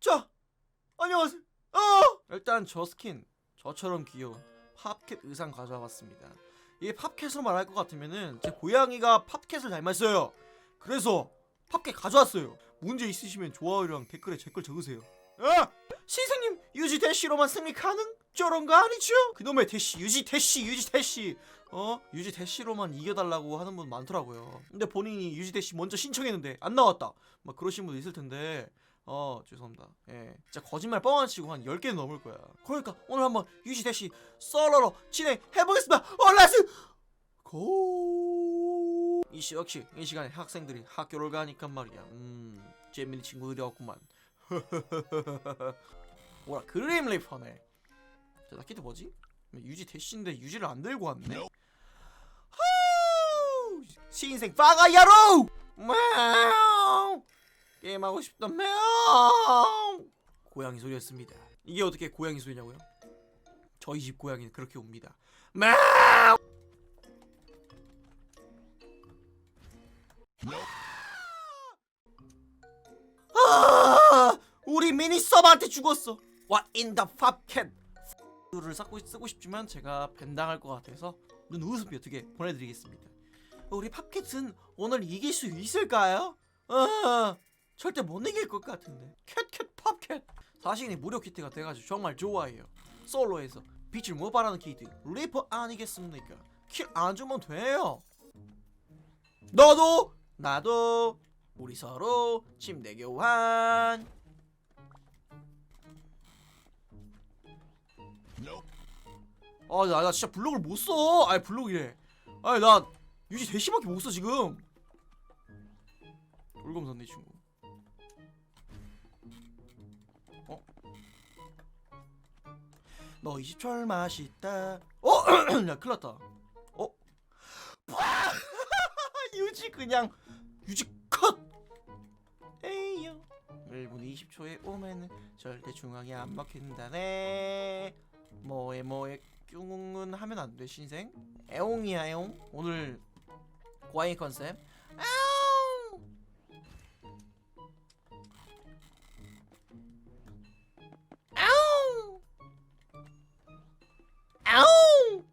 자, 안녕하세요. 어! 일단 저 스킨 저처럼 귀여운 팝캣 의상 가져와 봤습니다. 이게 팝캣으로 말할 것 같으면은 제 고양이가 팝캣을 닮았어요. 그래서 팝캣 가져왔어요. 문제 있으시면 좋아요랑 댓글에 제 걸 적으세요. 아! 선생님 유지 대시로만 승리 가능? 저런 거 아니죠? 그놈의 대시 유지 대시 유지 대시 어 유지 대시로만 이겨달라고 하는 분 많더라고요. 근데 본인이 유지 대시 먼저 신청했는데 안 나왔다. 막 그러신 분 있을 텐데 어 죄송합니다. 예, 진짜 거짓말 뻥 안 치고 한 10개 넘을 거야. 그러니까 오늘 한번 유지 대시 썰러로 진행해 보겠습니다. 어 고. 이 시, 역시 이 시간에 학생들이 학교를 가니까 말이야. 음 재밌는 친구들이 없구만. 뭐라 그림 리퍼네. 자, 나 키트 뭐지? 유지 대시인데 유지를 안 들고 왔네. 후! 신생 파가야로! мяу! 게임하고 싶다 мяу! 고양이 소리였습니다. 이게 어떻게 고양이 소리냐고요? 저희 집 고양이는 그렇게 옵니다. мяу! 아! 우리 미니 서버한테 죽었어. What in the 팝캣? 를 쓰고 싶지만 제가 벤당할 것 같아서 눈 웃음이 어떻게 보내드리겠습니다. 우리 팝캣은 오늘 이길 수 있을까요? 아, 절대 못 이길 것 같은데. 캣캣 팝캣. 사실이 무료 키트가 돼가지고 정말 좋아해요. 솔로에서 빛을 못 발하는 키트 리퍼 아니겠습니까? 킬 안 주면 돼요. 너도 나도 우리 서로 침대 교환. 아, 나, 나 진짜 블록을 못 써. 아니, 블록이래. 아니, 나 유지 대시밖에 못 써, 지금. 돌검 샀네, 이 친구. 어? 너 20철 맛있다. 어? 야, 큰일 났다. 어? 유지 그냥, 유지 컷! 에이요. 1분 20초에 오면은 절대 중앙에 안 먹힌다네. 뭐에 뭐에 뀨웅은 하면 안 돼 신생. 애옹이야 애옹. 오늘 고양이 컨셉. 아옹! 아옹! 아옹!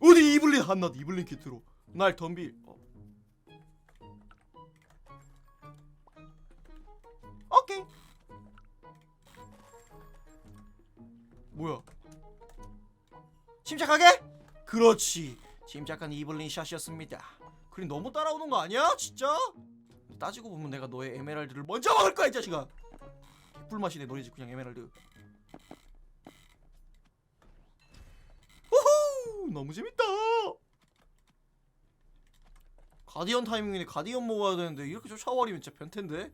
어디 이블린 한낱 이블린 키트로. 날 덤빌. 어. 오케이. 뭐야 침착하게? 그렇지. 침착한 이블린 샷이었습니다. 그림 너무 따라오는 거 아니야? 진짜? 따지고 보면 내가 너의 에메랄드를 먼저 먹을 거야 이 자식아. 꿀맛이네 집 그냥 에메랄드. 우후! 너무 재밌다. 가디언 타이밍인데 가디언 먹어야 되는데 이렇게 쫓아와리면 진짜 변태인데?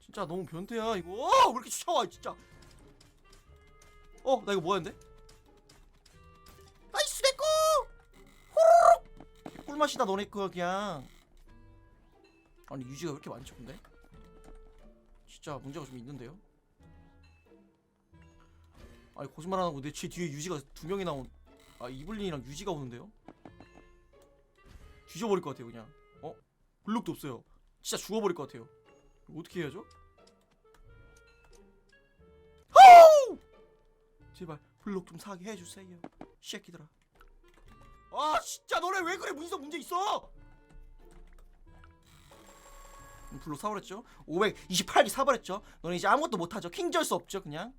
진짜 너무 변태야 이거. 어, 왜 이렇게 쫓아와 진짜? 어 나 이거 뭐 하는데? 꿀맛이다 너네 거 그냥 아니 유지가 왜 이렇게 많죠 근데? 진짜 문제가 좀 있는데요? 아니 거짓말 안 하고 내 제 뒤에 유지가 두 명이 나온 아 이블린이랑 유지가 오는데요? 뒤져버릴 것 같아요 그냥 어? 블록도 없어요 진짜 죽어버릴 것 같아요 어떻게 해야죠? 호우! 제발 블록 좀 사게 해주세요 새끼들아 아 진짜 너네 왜 그래? 문서 문제 있어? 음, 블록 사버렸죠? 528개 사버렸죠? 너네 이제 아무것도 못하죠? 킹절 수 없죠 그냥?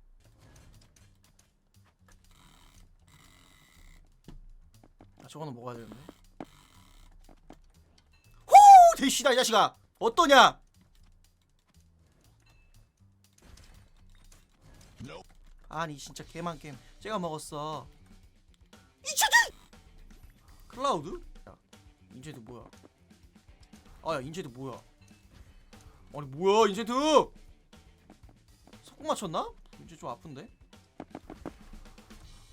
아 저거는 먹어야 되는데. 호! 대시다 이 자식아! 어떠냐? 아니 진짜 개만 게임. 제가 먹었어 클라우드? 야 인체드 뭐야? 아야 인체드 뭐야? 아니 뭐야 인체드 석공 맞췄나? 인체 좀 아픈데?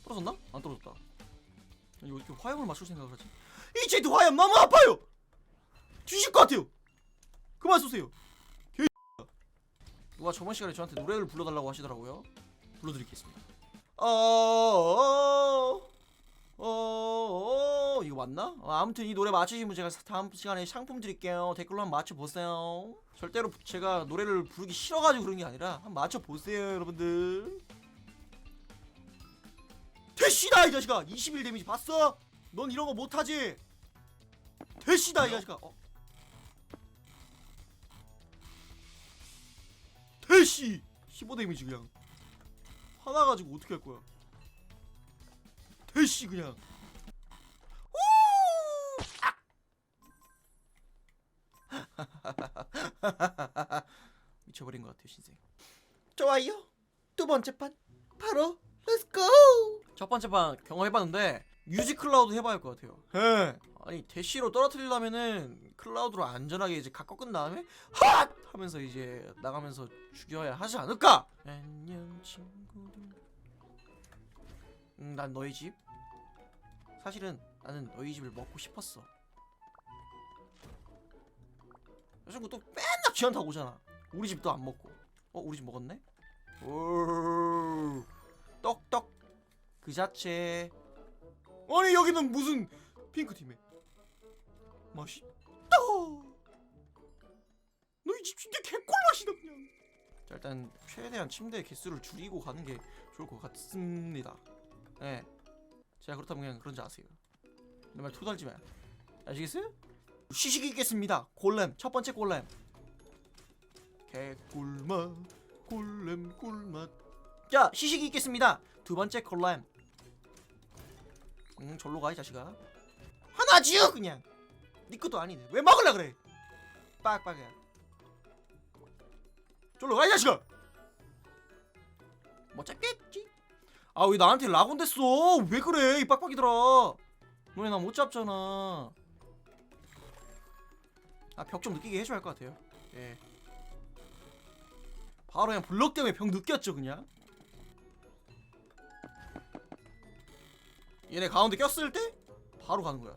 떨어졌나? 안 떨어졌다. 아니 왜 이렇게 화염을 맞출 생각을 하지. 인체드 화염 너무 아파요! 뒤질 것 같아요! 그만 쏘세요. 개 누가 저번 시간에 저한테 노래를 불러달라고 하시더라고요. 불러드리겠습니다. 어, 어, 어, 어, 이거 맞나? 어, 아무튼 이 노래 맞추신 분 제가 다음 시간에 상품 드릴게요. 댓글로 한번 맞춰보세요. 절대로 제가 노래를 부르기 싫어가지고 그런 게 아니라 한번 맞춰보세요 여러분들. 대시다 이 자식아 21 데미지 봤어? 넌 이런 거 못하지? 대시다 이 자식아 어. 대시 15 데미지 그냥 화나가지고 어떻게 할 거야 대시 그냥 미쳐버린 것 같아요 신생. 좋아요. 두 번째 판 바로 렛츠고 첫 번째 판 경험해봤는데 뮤직 클라우드 해봐야 할 것 같아요. 예 아니 대시로 떨어뜨리려면은 클라우드로 안전하게 이제 각 꺾은 다음에 핫! 하면서 이제 나가면서 죽여야 하지 않을까? 안녕 친구들. 음, 난 너희 집. 사실은 나는 너희 집을 먹고 싶었어 여자친구 또 맨날 타고 오잖아. 우리 집도 안 먹고. 어 우리 집 먹었네? 오. 떡떡. 그 자체. 아니 여기는 무슨 핑크팀에? 맛있다. 너희 집 진짜 개꿀 맛이다 그냥. 자 일단 최대한 침대 개수를 줄이고 가는 게 좋을 것 같습니다. 예. 제가 그렇다면 그냥 그런지 아세요. 내말 토달지 마 아시겠어요? 시식이 있겠습니다. 골렘 첫 번째 골렘. 개꿀맛 골렘 꿀맛. 자 시식이 있겠습니다. 두 번째 골렘. 응 절로 가 이 자식아. 하나 지어 그냥. 네 것도 아니네. 왜 먹을라 그래? 빡빡이야. 절로 가 이 자식아. 뭐 잡겠지? 아 왜 나한테 라곤 됐어. 왜 그래? 이 빡빡이들아. 너네 나 못 잡잖아 아 벽 좀 느끼게 해줘야 할 것 같아요. 예. 바로 그냥 블럭 때문에 벽 느꼈죠 그냥. 얘네 가운데 꼈을 때 바로 가는 거야.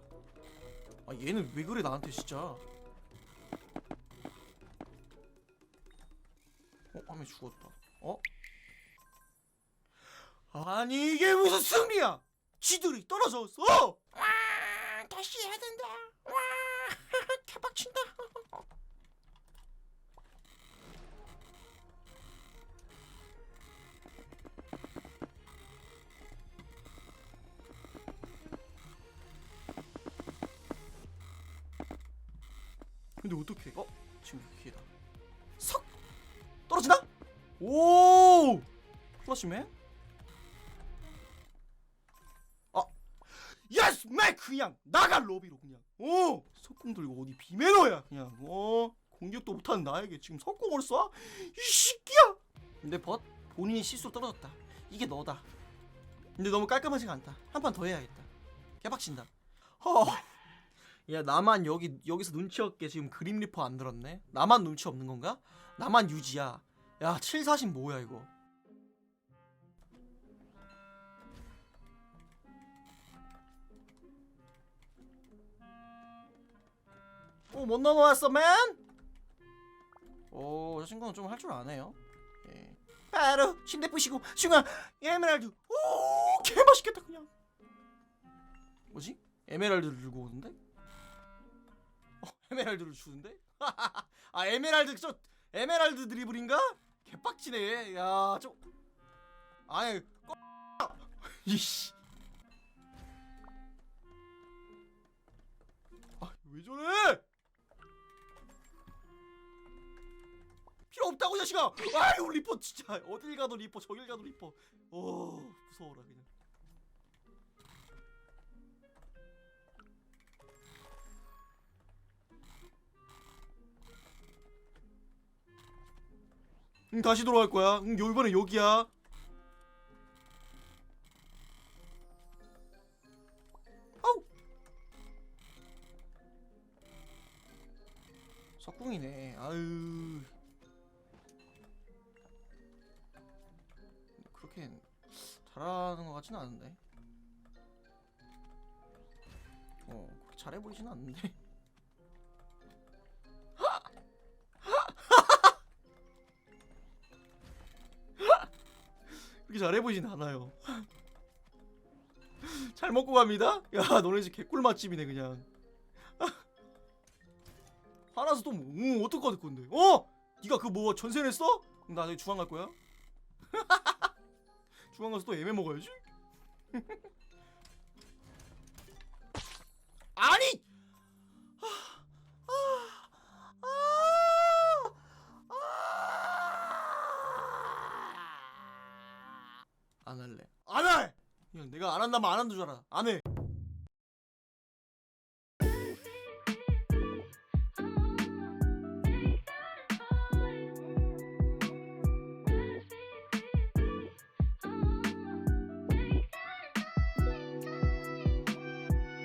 아 얘는 왜 그래 나한테 진짜? 어? 화면 죽었다. 어? 아니 이게 무슨 승리야! 지들이 떨어졌어 와 다시 해야 된다 근데 어떻게? 어? 지금 기회다. 석 떨어지나? 오! 플러시맨? 아, 예스 맥 그냥 나가 로비로 그냥. 어, 석궁 들고 어디 비매너야 그냥. 어, 공격도 못하는 나에게 지금 석궁을 쏴? 이 새끼야! 근데 벗 본인이 실수로 떨어졌다. 이게 너다. 근데 너무 깔끔하지가 않다. 한 판 더 해야겠다. 개박친다. 허. 야 나만 여기 여기서 눈치 없게 지금 그림 리퍼 안 들었네. 나만 눈치 없는 건가? 나만 유지야. 야 740 뭐야 이거? 오 못 넘어왔어 맨. 오 저 친구는 좀 할 줄 아네요. 예. 바로 침대 부시고 중앙 에메랄드. 오 개맛있겠다 그냥. 뭐지? 에메랄드를 들고 오는데? 어, 에메랄드를 주는데? 아 에메랄드 저 에메랄드 드리블인가? 개빡치네. 야 저. 아니 꺼. 이씨. 아 왜 저래? 필요 없다고 이 자식아. 아유 리퍼 진짜 어딜 가도 리퍼 저길 가도 리퍼. 오 무서워라 그냥. 응 다시 돌아갈 거야. 응 요- 이번에 여기야. 아우. 석궁이네. 아유. 그렇게 잘하는 것 같지는 않은데. 어, 그렇게 잘해 보이지는 않는데. 그렇게 잘해 보이진 않아요. 잘 먹고 갑니다. 야 너네 집 개꿀 맛집이네 그냥. 화나서 또 뭐, 응, 어떨 것 건데? 어? 네가 그 뭐 전세 냈어? 그럼 나 나중에 중앙 갈 거야. 중앙 가서 또 애매 먹어야지. 아니! 안 할래. 안 해! 그냥 내가 안 한다면 안 한다 줄 알아. 안 해.